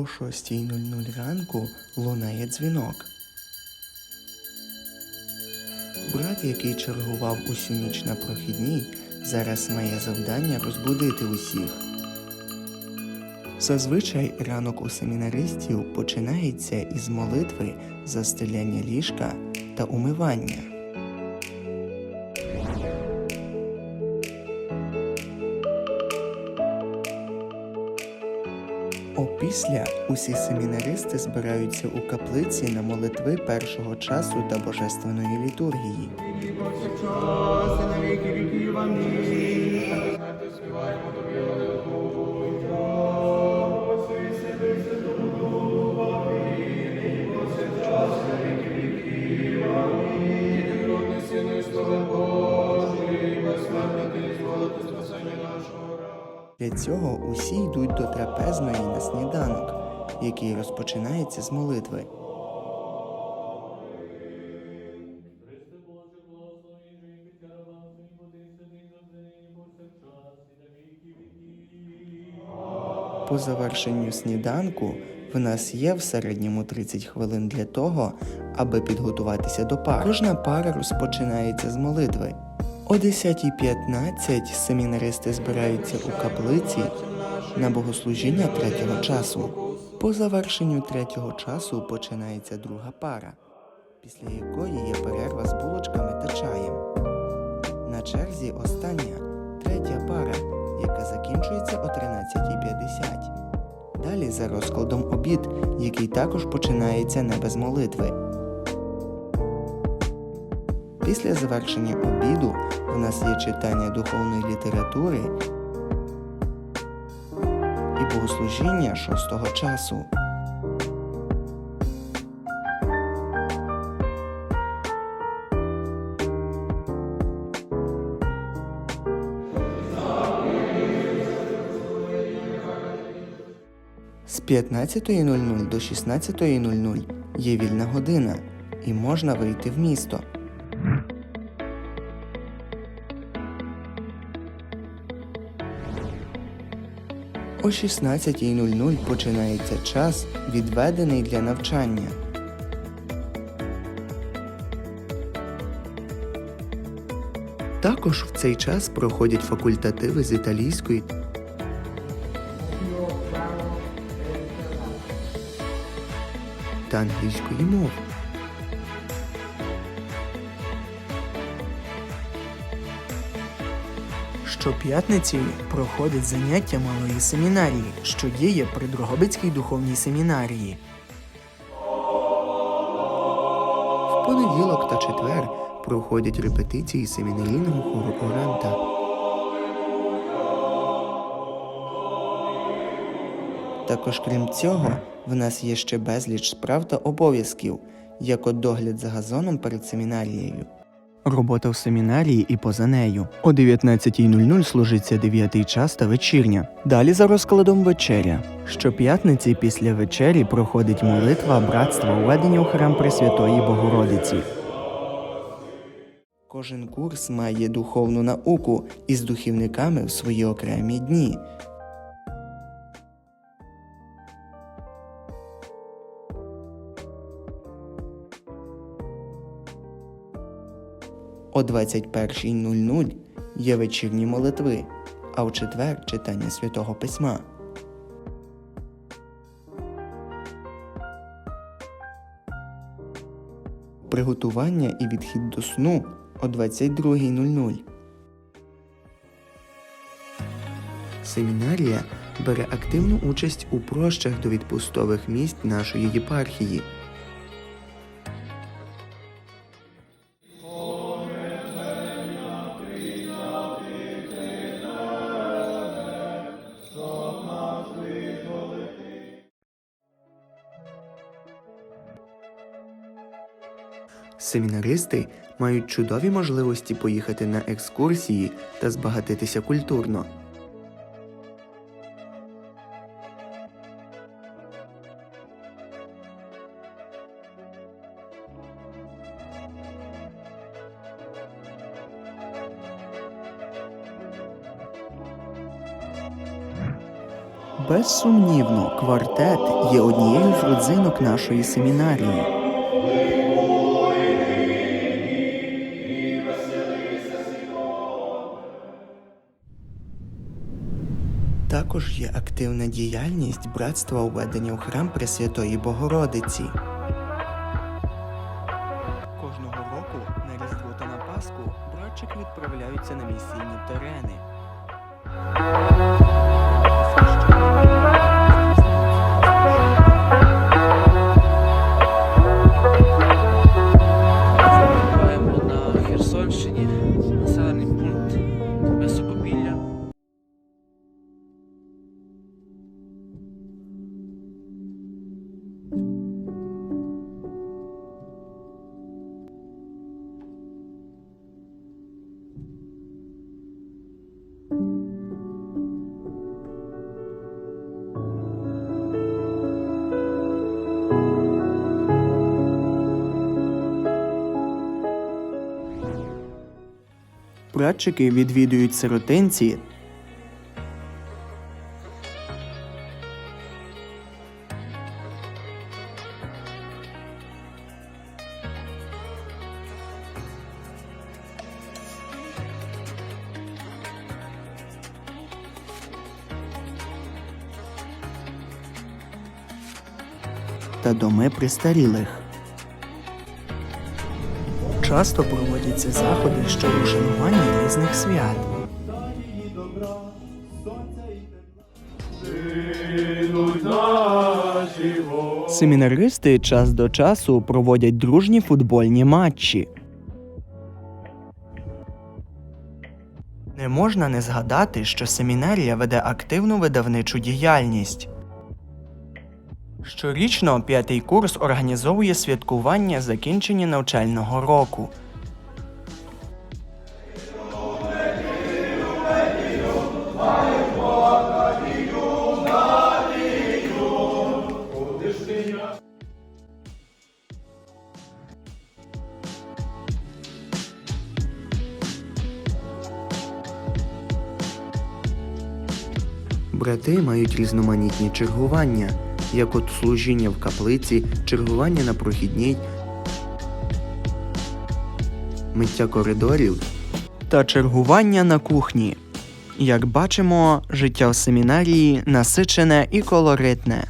О 6.00 ранку лунає дзвінок. Брат, який чергував усю ніч на прохідній, зараз має завдання розбудити усіх. Зазвичай ранок у семінаристів починається із молитви, застеляння ліжка та умивання. Опісля усі семінаристи збираються у каплиці на молитви першого часу та божественної літургії. Для цього усі йдуть до трапезної на сніданок, який розпочинається з молитви. По завершенню сніданку в нас є в середньому 30 хвилин для того, аби підготуватися до пар. Кожна пара розпочинається з молитви. О 10.15 семінаристи збираються у каплиці на богослужіння третього часу. По завершенню третього часу починається друга пара, після якої є перерва з булочками та чаєм. На черзі остання третя пара, яка закінчується о 13.50. Далі за розкладом обід, який також починається не без молитви. Після завершення обіду в нас є читання духовної літератури і богослужіння шостого часу. З 15.00 до 16.00 є вільна година і можна вийти в місто. О 16.00 починається час, відведений для навчання. Також в цей час проходять факультативи з італійської та англійської мов. Щоп'ятниці проходять заняття малої семінарії, що діє при Дрогобицькій духовній семінарії. В понеділок та четвер проходять репетиції семінарійного хору Оранта. Також крім цього, в нас є ще безліч справ та обов'язків, як от догляд за газоном перед семінарією. Робота в семінарії і поза нею. О 19.00 служиться 9 час та вечірня. Далі за розкладом вечеря. Щоп'ятниці після вечері проходить молитва братства введення у храм Пресвятої Богородиці. Кожен курс має духовну науку із духівниками в свої окремі дні. О 21.00 є вечірні молитви, а в четвер читання святого письма. Приготування і відхід до сну о 22.00. Семінарія бере активну участь у прощах до відпустових місць нашої єпархії. Семінаристи мають чудові можливості поїхати на екскурсії та збагатитися культурно. Безсумнівно, квартет є однією з родзинок нашої семінарії. Також є активна діяльність братства уведення у храм Пресвятої Богородиці. Кожного року на Різдво та на Пасху братчики відправляються на місійні терени. Братчики відвідують сиротинці та доми престарілих. Часто проводяться заходи щодо вшанування різних свят. Семінаристи час до часу проводять дружні футбольні матчі. Не можна не згадати, що семінарія веде активну видавничу діяльність. Щорічно п'ятий курс організовує святкування закінчення навчального року. Брати мають різноманітні чергування, як от служіння в каплиці, чергування на прохідній, миття коридорів та чергування на кухні. Як бачимо, життя в семінарії насичене і колоритне.